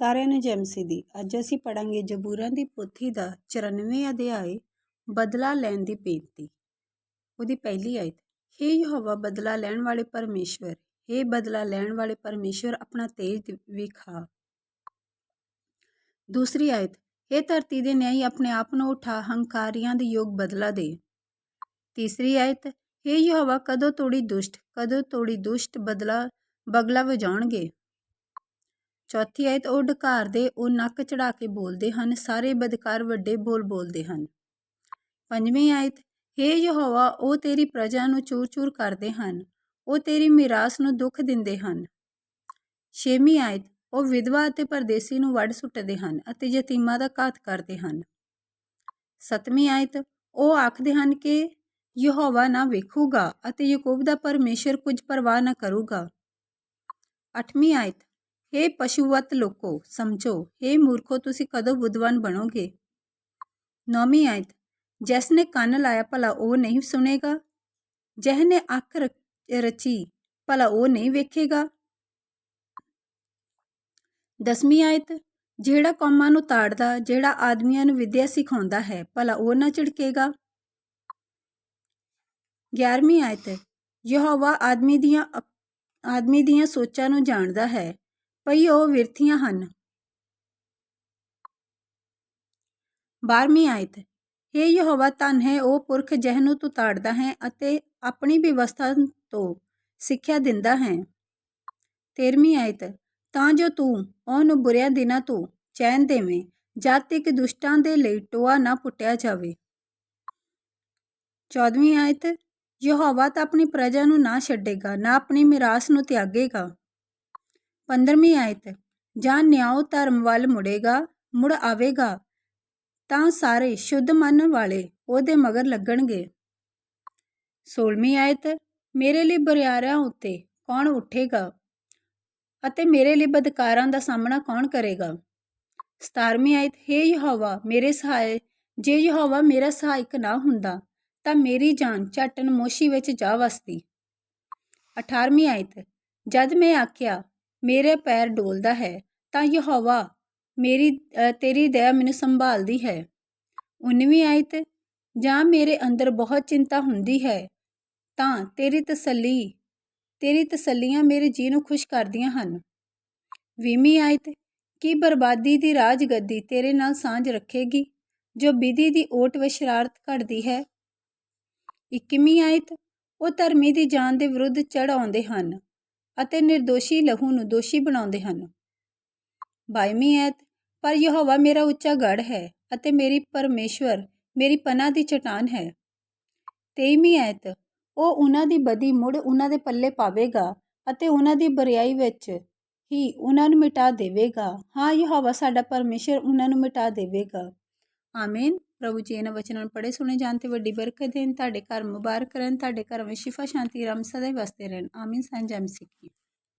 ਸਾਰਿਆਂ ਨੂੰ ਜੈਮਸੀ ਦੀ। ਅੱਜ ਅਸੀਂ ਪੜਾਂਗੇ ਜਬੂਰਾਂ ਦੀ ਪੋਥੀ ਦਾ 94 ਅਧਿਆਏ ਬਦਲਾ ਲੈਣ ਦੀ ਬੇਨਤੀ। ਉਹਦੀ ਪਹਿਲੀ ਆਇਤ, ਹੇ ਯਹੋਵਾ ਬਦਲਾ ਲੈਣ ਵਾਲੇ ਪਰਮੇਸ਼ਵਰ, ਹੇ ਬਦਲਾ ਲੈਣ ਵਾਲੇ ਪਰਮੇਸ਼ਵਰ, ਆਪਣਾ ਤੇਜ ਵਿਖਾ ਦੂਸਰੀ ਆਇਤ, ਹੇ ਧਰਤੀ ਦੇ ਨਿਆਈ, ਆਪਣੇ ਆਪ ਨੂੰ ਉਠਾ, ਹੰਕਾਰੀਆਂ ਦੇ ਯੋਗ ਬਦਲਾ ਦੇ। ਤੀਸਰੀ ਆਇਤ, ਹੇ ਯਹੋਵਾ, ਕਦੋਂ ਤੋੜੀ ਦੁਸ਼ਟ, ਕਦੋਂ ਤੋੜੀ ਦੁਸ਼ਟ ਬਦਲਾ ਬਗਲਾ ਵਜਾਉਣਗੇ? ਚੌਥੀ ਆਇਤ, ਉਹ ਡਕਾਰਦੇ ਉਹ ਨੱਕ ਚੜਾ ਕੇ ਬੋਲਦੇ ਹਨ, ਸਾਰੇ ਬਦਕਾਰ ਵੱਡੇ ਬੋਲ ਬੋਲਦੇ ਹਨ। ਪੰਜਵੀਂ ਆਇਤ, ਹੇ ਯਹੋਵਾ, ਉਹ ਤੇਰੀ ਪ੍ਰਜਾ ਨੂੰ ਚੂਰ-ਚੂਰ ਕਰਦੇ ਹਨ, ਉਹ ਤੇਰੀ ਮਿਰਾਸ ਨੂੰ ਦੁੱਖ ਦਿੰਦੇ ਹਨ। ਛੇਵੀਂ ਆਇਤ, ਉਹ ਵਿਧਵਾ ਅਤੇ ਪਰਦੇਸੀ ਨੂੰ ਵੱਢ ਸੁੱਟਦੇ ਹਨ ਅਤੇ ਯਤੀਮਾਂ ਦਾ ਘਾਤ ਕਰਦੇ ਹਨ। ਸੱਤਵੀਂ ਆਇਤ, ਉਹ ਆਖਦੇ ਹਨ ਕਿ ਯਹੋਵਾ ਨਾ ਵੇਖੂਗਾ ਅਤੇ ਯਾਕੂਬ ਦਾ ਪਰਮੇਸ਼ਰ ਕੁਝ ਪਰਵਾਹ ਨਾ ਕਰੂਗਾ। ਅੱਠਵੀਂ ਆਇਤ ਹੇ ਪਸ਼ੂਵਤ ਲੋਕੋ, ਸਮਝੋ, ਹੇ ਮੂਰਖੋ, ਤੁਸੀਂ ਕਦੋਂ ਬੁੱਧਵਾਨ ਬਣੋਗੇ? ਨੌਵੀਂ ਆਇਤ ਜਿਸ ਨੇ ਕੰਨ ਲਾਇਆ, ਭਲਾ ਉਹ ਨਹੀਂ ਸੁਣੇਗਾ? ਜਿਹ ਨੇ ਅੱਖ ਰਚੀ, ਭਲਾ ਉਹ ਨਹੀਂ ਵੇਖੇਗਾ? ਦਸਵੀਂ ਆਇਤ, ਜਿਹੜਾ ਕੌਮਾਂ ਨੂੰ ਤਾੜਦਾ, ਜਿਹੜਾ ਆਦਮੀਆਂ ਨੂੰ ਵਿਦਿਆ ਸਿਖਾਉਂਦਾ ਹੈ, ਭਲਾ ਉਹ ਨਾ ਝਿੜਕੇਗਾ? 11ਵੀਂ ਆਇਤ, ਯਹੋਵਾ ਆਦਮੀ ਦੀਆਂ ਆਦਮੀ ਦੀਆਂ ਸੋਚਾਂ ਨੂੰ ਜਾਣਦਾ ਹੈ ਪਈ ਉਹ ਵਿਰਥੀਆਂ ਹਨ। 12ਵੀਂ ਆਇਤ। हे ਯਹੋਵਾ, ਧੰਨ ਹੈ, ਉਹ ਪੁਰਖ ਜਿਹ ਨੂੰ ਤੂੰ ਤਾੜਦਾ ਹੈ ਅਤੇ ਆਪਣੀ ਵਿਵਸਥਾ ਤੋਂ ਸਿੱਖਿਆ ਦਿੰਦਾ ਹੈ। 13ਵੀਂ ਆਇਤ। ਤਾਂ ਜੋ ਤੂੰ ਉਹਨੂੰ ਬੁਰਿਆਂ ਦਿਨਾਂ ਤੋਂ ਚੈਨ ਦੇਵੇਂ ਜਦ ਤੱਕ ਦੁਸ਼ਟਾਂ ਦੇ ਲਈ ਟੋਆ ਨਾ ਪੁੱਟਿਆ ਜਾਵੇ। 14ਵੀਂ ਆਇਤ। ਯਹੋਵਾ ਤਾਂ ਆਪਣੀ ਪ੍ਰਜਾ ਨੂੰ ਨਾ ਛੱਡੇਗਾ, ਨਾ ਆਪਣੀ ਮਿਰਾਸ ਨੂੰ ਤਿਆਗੇਗਾ। 15ਵੀਂ ਆਇਤ, ਜਾਂ ਨਿਆਉ ਧਰਮ ਵੱਲ ਮੁੜੇਗਾ, ਮੁੜ ਆਵੇਗਾ, ਤਾਂ ਸਾਰੇ ਸ਼ੁੱਧ ਮਨ ਵਾਲੇ ਉਹਦੇ ਮਗਰ ਲੱਗਣਗੇ। 16ਵੀਂ ਆਇਤ, ਮੇਰੇ ਲਈ ਬਰਿਆਰਿਆਂ ਉੱਤੇ ਕੌਣ ਉੱਠੇਗਾ ਅਤੇ ਮੇਰੇ ਲਈ ਬਦਕਾਰਾਂ ਦਾ ਸਾਹਮਣਾ ਕੌਣ ਕਰੇਗਾ? 17ਵੀਂ ਆਇਤ, ਹੇ ਯਹੋਵਾ, ਮੇਰੇ ਸਹਾਇ, ਜੇ ਯਹੋਵਾ ਮੇਰਾ ਸਹਾਇਕ ਨਾ ਹੁੰਦਾ, ਤਾਂ ਮੇਰੀ ਜਾਨ ਝਟਨ ਮੋਸ਼ੀ ਵਿੱਚ ਜਾ ਵਸਦੀ। 18ਵੀਂ ਆਇਤ, ਜਦ ਮੈਂ ਆਖਿਆ ਮੇਰੇ ਪੈਰ ਡੋਲਦਾ ਹੈ, ਤਾਂ ਯਹੋਵਾ ਮੇਰੀ ਤੇਰੀ ਦਇਆ ਮੈਨੂੰ ਸੰਭਾਲਦੀ ਹੈ। 19ਵੀਂ ਆਇਤ, ਜਾਂ ਮੇਰੇ ਅੰਦਰ ਬਹੁਤ ਚਿੰਤਾ ਹੁੰਦੀ ਹੈ, ਤਾਂ ਤੇਰੀ ਤਸੱਲੀ, ਤੇਰੀ ਤਸੱਲੀਆਂ ਮੇਰੇ ਜੀ ਨੂੰ ਖੁਸ਼ ਕਰਦੀਆਂ ਹਨ। 20ਵੀਂ ਆਇਤ, ਕੀ ਬਰਬਾਦੀ ਦੀ ਰਾਜਗੱਦੀ ਤੇਰੇ ਨਾਲ ਸਾਂਝ ਰੱਖੇਗੀ, ਜੋ ਵਿਧੀ ਦੀ ਓਟ ਵਿੱਚ ਸ਼ਰਾਰਤ ਘੜਦੀ ਹੈ? 21ਵੀਂ ਆਇਤ, ਉਹ ਧਰਮੀ ਦੀ ਜਾਨ ਦੇ ਵਿਰੁੱਧ ਚੜ ਆਉਂਦੇ ਹਨ। ਅਤੇ નિર્ਦੋਸ਼ੀ ਲਹੂ ਨੂੰ ਦੋਸ਼ੀ ਬਣਾਉਂਦੇ ਹਨ। 22ਵੀਂ ਐਤ ਪਰ ਯਹੋਵਾ ਮੇਰਾ ਉੱਚਾ ਗੜ ਹੈ ਅਤੇ ਮੇਰੀ ਪਰਮੇਸ਼ਵਰ ਮੇਰੀ ਪਨਾਹ ਦੀ ਚਟਾਨ ਹੈ। 23ਵੀਂ ਐਤ ਉਹ ਉਹਨਾਂ ਦੀ ਬਦੀ ਮੁੜ ਉਹਨਾਂ ਦੇ ਪੱਲੇ ਪਾਵੇਗਾ ਅਤੇ ਉਹਨਾਂ ਦੀ ਬਰਿਆਈ ਵਿੱਚ ਹੀ ਉਹਨਾਂ ਨੂੰ ਮਿਟਾ ਦੇਵੇਗਾ। ਹਾਂ, ਯਹੋਵਾ ਸਾਡਾ ਪਰਮੇਸ਼ਰ ਉਹਨਾਂ ਨੂੰ ਮਿਟਾ ਦੇਵੇਗਾ। ਆਮੀਨ। ਪ੍ਰਭੂ ਜੀ ਇਹਨਾਂ ਵਚਨਾਂ ਨੂੰ ਪੜ੍ਹੇ, ਸੁਣੇ, ਜਾਣ ਤੇ ਵੱਡੀ ਬਰਕਤ ਦੇਣ, ਤੁਹਾਡੇ ਘਰ ਮੁਬਾਰਕ ਕਰਨ ਤੁਹਾਡੇ ਘਰ ਵਿੱਚ ਸ਼ਿਫਾ, ਸ਼ਾਂਤੀ ਰਮ ਸਦਾ ਵਸਦੇ ਰਹਿਣ। ਆਮੀਨ ਸੰਜਮ ਸਿੱਖੀ